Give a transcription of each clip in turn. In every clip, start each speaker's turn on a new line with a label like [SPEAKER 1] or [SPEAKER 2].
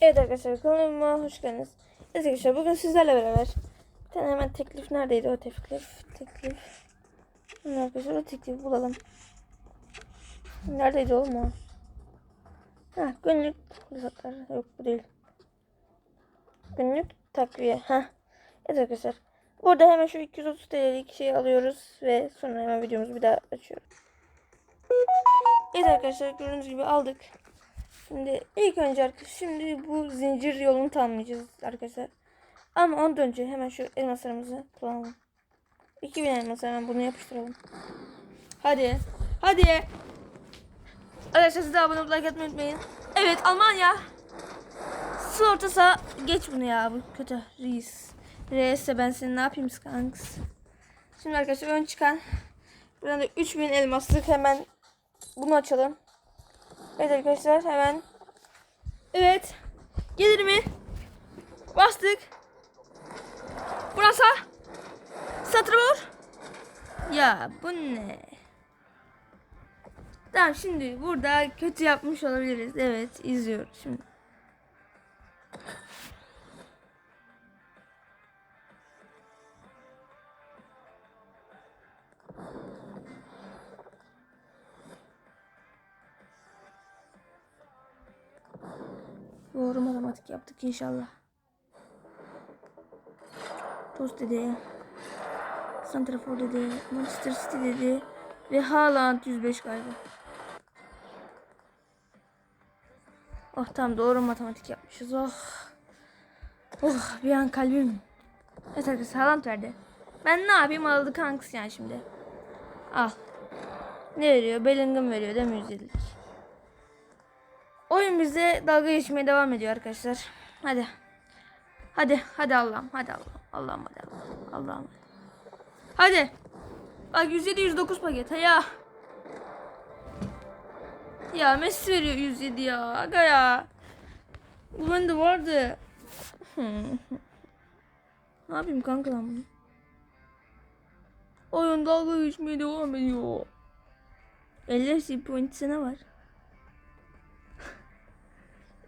[SPEAKER 1] Evet arkadaşlar kanalıma hoş geldiniz. Evet arkadaşlar bugün sizlerle beraber bir tane hemen teklif neredeydi o teklif teklif. Hemen arkadaşlar o teklifi bulalım. Neredeydi oğlum o? Ha günlük fırsatlar yok bu değil. Günlük takviye. Ha. Evet arkadaşlar. Burada hemen şu 230 TL'lik şeyi alıyoruz ve sonra hemen videomuzu bir daha açıyoruz. Evet arkadaşlar gördüğünüz gibi aldık. Şimdi ilk önce arkadaşlar şimdi bu zincir yolunu tamamlayacağız arkadaşlar. Ama ondan önce hemen şu elmaslarımızı kullanalım. 2000 elmas hemen bunu yapıştıralım. Hadi. Hadi. Arkadaşlar siz de abone olup like atmayı unutmayın. Evet Almanya. Su ortasa geç bunu ya bu kötü reis. Reis'e ben seni ne yapayım kanks. Şimdi arkadaşlar ön çıkan buradan da 3000 elmaslık hemen bunu açalım. Evet arkadaşlar hemen. Evet. Gelir mi? Bastık. Burası. Satırmor. Ya bu ne? Tamam şimdi burada kötü yapmış olabiliriz. Evet izliyoruz şimdi. Doğru matematik yaptık inşallah. Tost dedi. Santrafor dedi. Manchester City dedi. Ve Haaland 105 galiba. Oh tam doğru matematik yapmışız. Oh. Oh bir an kalbim. Evet arkadaşlar Haaland verdi. Ben ne yapayım aldı kanks yani şimdi. Al. Ne veriyor? Bellingham veriyor değil mi 150'lik? Oyun bize dalga geçmeye devam ediyor arkadaşlar. Hadi. Hadi, hadi Allah'ım, hadi Allah'ım. Allah'ım hadi Allah'ım. Allah'ım. Hadi. Bak 107 109 paket. Ya. Ya Messi veriyor 107 ya. Aga ya. Bu bende vardı. ne yapayım kanka lan bunu? Oyun dalga geçmeye devam ediyor. 50 FC points'e ne var?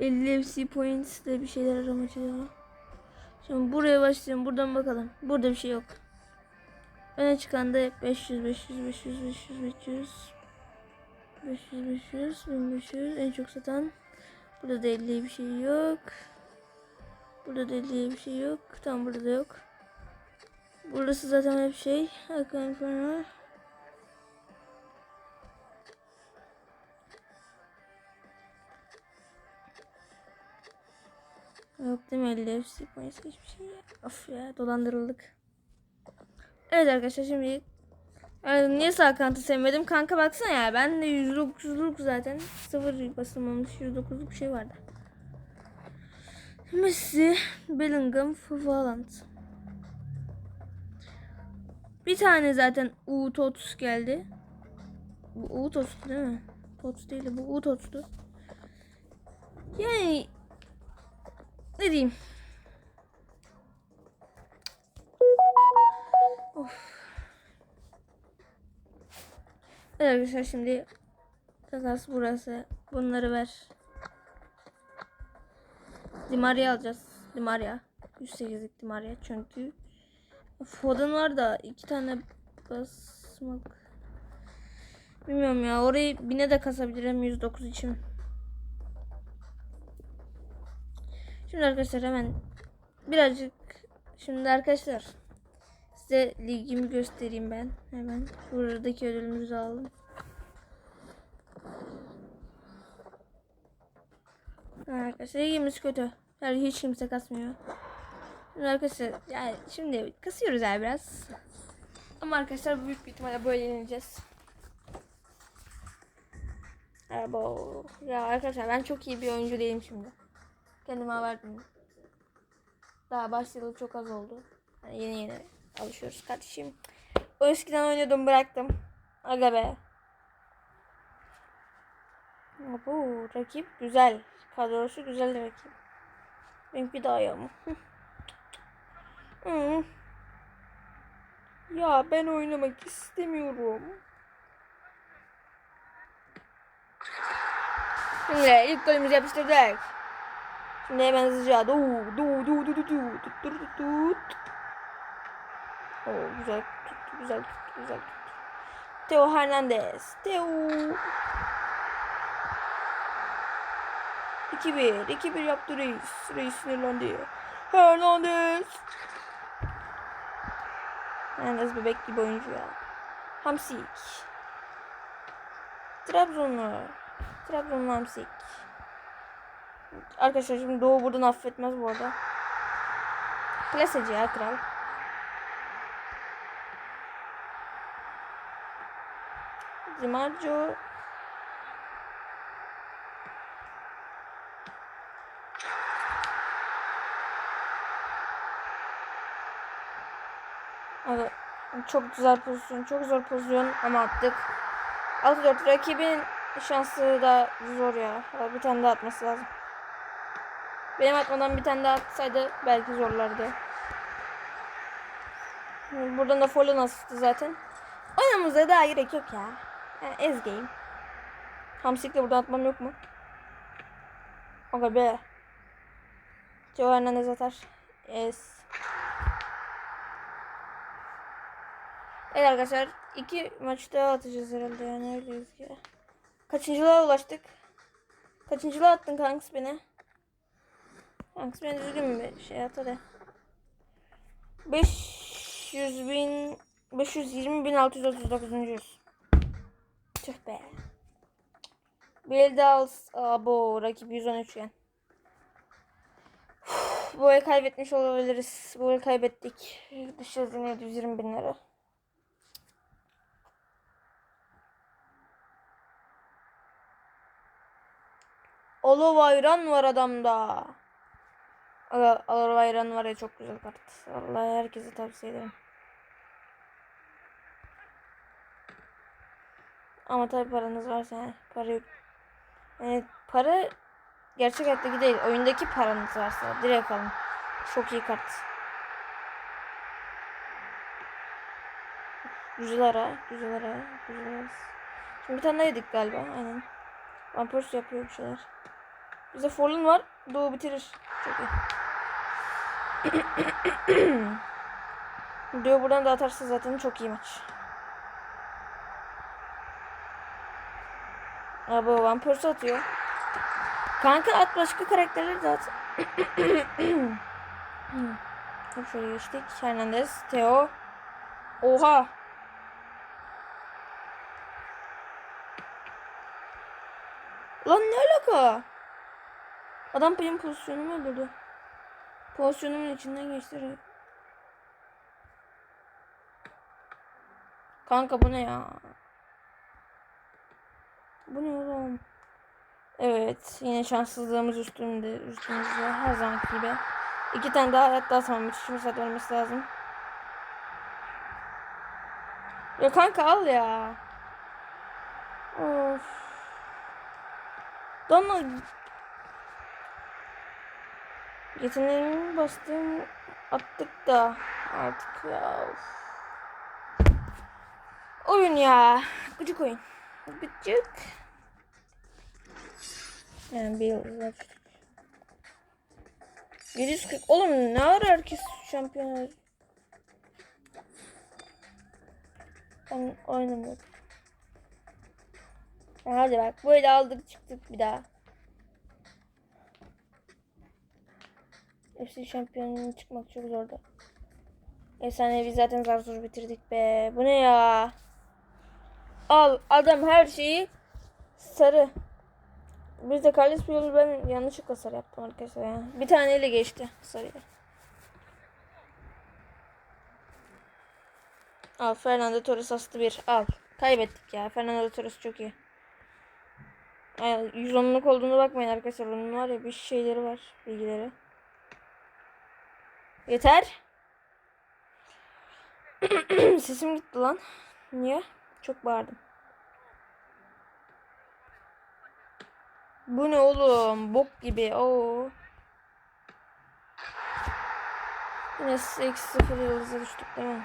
[SPEAKER 1] 50 FC points de bir şeyler aramacı ya. Şimdi buraya başlayalım. Buradan bakalım. Burada bir şey yok. Öne çıkan da hep 500 500 500 500 500 500 500 1500 en çok satan. Burada da 50 bir şey yok. Burada da 50 bir şey yok. Tam burada da yok. Burası zaten hep şey. Hakan falan. Yok değil mi 50 FC points hiçbir şey. Of ya dolandırıldık. Evet arkadaşlar şimdi yani niye sağ kanatı sevmedim? Kanka baksana ya ben de 109'luk zaten. Sıfır basılmamış 109'luk bir şey vardı. Messi, Bellingham, Haaland. Bir tane zaten U Tots geldi. Bu U Tots değil mi? Tots değil bu U Tots'tu. Yani ne diyeyim? Of. Evet arkadaşlar şimdi takas burası. Bunları ver. Dimaria alacağız. Dimaria. 108'lik Dimaria çünkü Foden var da iki tane basmak. Bilmiyorum ya orayı bine de kasabilirim 109 için. Şimdi arkadaşlar hemen birazcık şimdi arkadaşlar size ligimi göstereyim ben hemen buradaki ödülümüzü alalım. Arkadaşlar ligimiz kötü. Yani hiç kimse kasmıyor. Şimdi arkadaşlar yani şimdi kasıyoruz yani biraz. Ama arkadaşlar büyük bir ihtimalle böyle yenileceğiz. Abo. Ya arkadaşlar ben çok iyi bir oyuncu değilim şimdi. Kendime verdim. Daha başlayalı çok az oldu. Yani yeni yeni alışıyoruz kardeşim. O eskiden oynuyordum bıraktım. Aga be. Bu rakip güzel. Kadrosu güzel rakip. Benimki daha iyi ama. Hı. ya ben oynamak istemiyorum. Şimdi ilk golümüzü yapıştırdık. Şimdi hemen hızlıca. Du du du du du du tut tut tut tut. Oo, güzel tuttu, güzel tuttu, güzel tuttu. Teo Hernandez. Teo. 2-1. 2-1 yaptı reis. Reis sinirlendi. Hernandez. Hernandez bebek gibi oyuncu ya. Hamsik. Trabzonlu. Trabzonlu Hamsik. Arkadaşlar şimdi Doğu buradan affetmez bu arada. Klaseci ya kral. Dimaggio. Evet. Çok güzel pozisyon. Çok zor pozisyon ama attık. 6-4 rakibin şansı da zor ya. Bir tane daha atması lazım. Benim atmadan bir tane daha atsaydı belki zorlardı. Buradan da Follen asistı zaten. Oynamamıza daha gerek yok ya. Yani ez game. Hamsik'le buradan atmam yok mu? Aga be. Joe Hernandez atar. Ez. Evet arkadaşlar iki maçta atacağız herhalde yani öyleyiz ki. Kaçıncılığa ulaştık? Kaçıncılığa attın kanks beni? Beni düzgün bir şey at hadi. 500 bin 520 bin 639. yüz. Tüh be. Bildals abo rakip 113 iken. Bu el kaybetmiş olabiliriz. Bu el kaybettik. Düşeceğiz yine 720 bin lira. Olo ayran var adamda. Olo ayran var ya çok güzel kart. Vallahi herkese tavsiye ederim. Ama tabi paranız varsa yani para yok. Yani para gerçek hayattaki değil. Oyundaki paranız varsa direkt alın. Çok iyi kart. Güzel ara. Güzel ara. Güzel ara. Şimdi bir tane daha yedik galiba. Aynen. Vampers yapıyor bir şeyler. Bize Forlun var. Doğu bitirir. Çok iyi. Doğu buradan da atarsa zaten çok iyi maç. Abi One Piece atıyor. Kanka at başka karakterleri de at. Hep şöyle geçtik. Hernandez, Theo. Oha. Lan ne alaka? Adam benim pozisyonumu öldürdü. Pozisyonumun içinden geçti. Kanka bu ne ya? Bu ne oğlum? Evet yine şanssızlığımız üstümde üstümüzde her zaman gibi. İki tane daha hayat daha sonra müthiş fırsat vermesi lazım. Ya kanka al ya. Of. Donla Yeteneğimi bastım attık da artık ya. Oyun ya. Gıcık oyun. Gıcık. Yani bir yıldızlar. 740. Oğlum ne ara herkes şampiyon oldu? Ben oynamıyorum. Hadi bak böyle aldık çıktık bir daha. FC şampiyonluğuna çıkmak çok zordu. Efsanevi zaten zar zor bitirdik be. Bu ne ya? Al adam her şeyi sarı. Biz de Carlos Puyol'u ben yanlışlıkla sarı yaptım arkadaşlar ya. Bir taneyle geçti sarıya. Al Fernando Torres astı bir. Al. Kaybettik ya. Fernando Torres çok iyi. Yani 110'luk olduğunu bakmayın arkadaşlar. Onun var ya bir şeyleri var. Bilgileri. Yeter. Sesim gitti lan. Niye? Çok bağırdım. Bu ne oğlum? Bok gibi. Oo. Yine eksi sıfır yıldız'a düştük değil mi?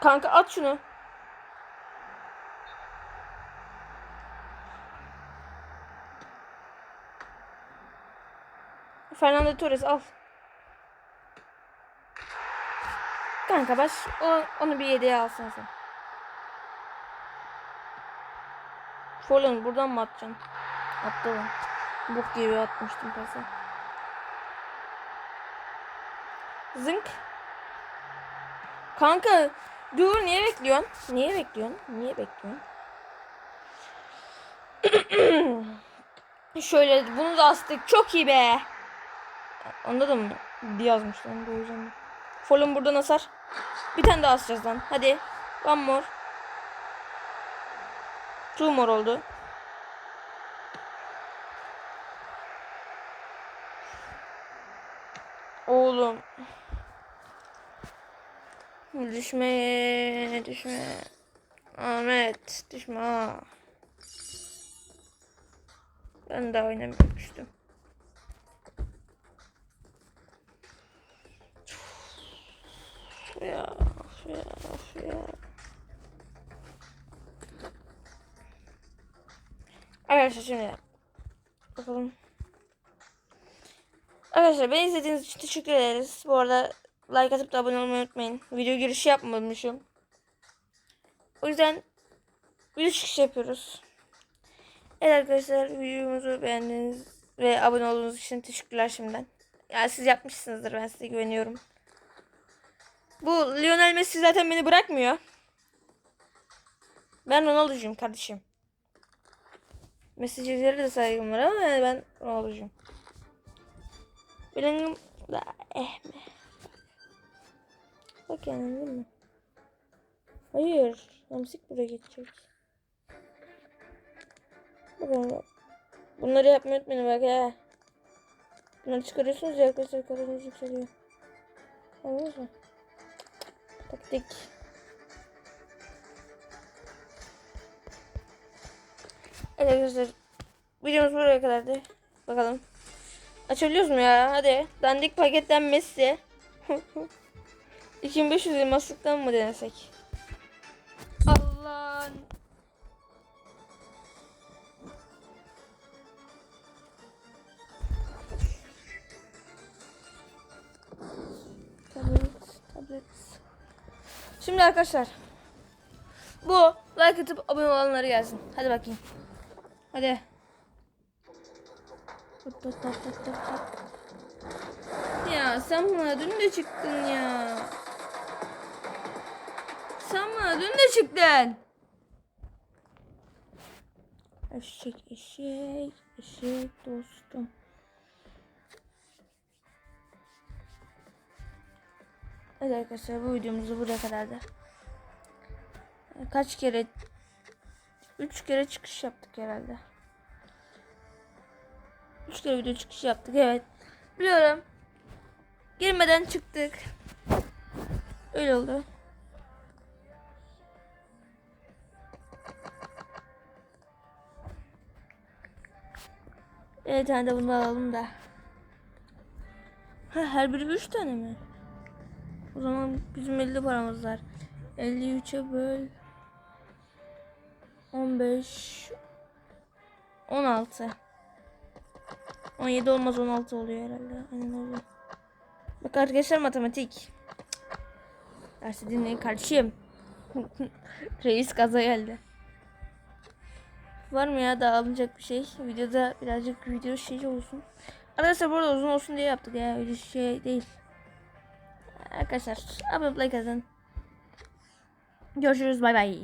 [SPEAKER 1] Kanka at şunu. Fernando Torres al. Kanka baş o, onu bir yedeğe alsana sen. Folon buradan mı atacaksın? Attı lan. Bok gibi atmıştım pası. Zınk. Kanka dur niye bekliyorsun? Niye bekliyorsun? Niye bekliyorsun? Şöyle bunu da astık. Çok iyi be. Anladın mı? Yazmış lan bu yüzden. Folum buradan asar. Bir tane daha asacağız lan. Hadi. One more. Two more oldu. Oğlum. Düşme, düşme. Ahmet, düşme. Ben de oynamıyormuştum. Of ya, of ya, of ya. Arkadaşlar şimdi bakalım. Arkadaşlar beni izlediğiniz için teşekkür ederiz. Bu arada like atıp da abone olmayı unutmayın. Video girişi yapmamışım. O yüzden video çıkışı yapıyoruz. Evet arkadaşlar videomuzu beğendiğiniz ve abone olduğunuz için teşekkürler şimdiden. Yani siz yapmışsınızdır ben size güveniyorum. Bu Lionel Messi zaten beni bırakmıyor. Ben Ronaldo'cuyum kardeşim. Messicilere de saygım var ama yani ben Ronaldo'cuyum. Benim da eh mi? Bak yani değil mi? Hayır. Hamsik buraya geçecek. Bunları yapmayı unutmayın bak ya. Bunları çıkarıyorsunuz ya arkadaşlar karınız yükseliyor. Anladınız mı? Taktik. Evet arkadaşlar. Videomuz buraya kadardı. Bakalım. Açabiliyoruz mu ya? Hadi. Dandik paketten Messi. 2500 elmaslıktan mı denesek? Şimdi arkadaşlar. Bu like atıp abone olanları gelsin. Hadi bakayım. Hadi. Ya sen bana dün de çıktın ya. Sen bana dün de çıktın. Eşek eşek eşek dostum. Evet arkadaşlar bu videomuz buraya kadardı. Kaç kere? Üç kere çıkış yaptık herhalde. Üç kere video çıkış yaptık evet. Biliyorum. Girmeden çıktık. Öyle oldu. Evet tane de bunu alalım da. Ha, her biri 3 tane mi? O zaman bizim 50 paramız var. 53'e böl. 15 16 17 olmaz 16 oluyor herhalde. Aynen oluyor. Bak arkadaşlar matematik. Dersi dinleyin kardeşim. Reis gaza geldi. Var mı ya daha alınacak bir şey? Videoda birazcık video şey olsun. Arkadaşlar burada uzun olsun diye yaptık ya. Öyle şey değil. Arkadaşlar abone like atın. Görüşürüz bay bay.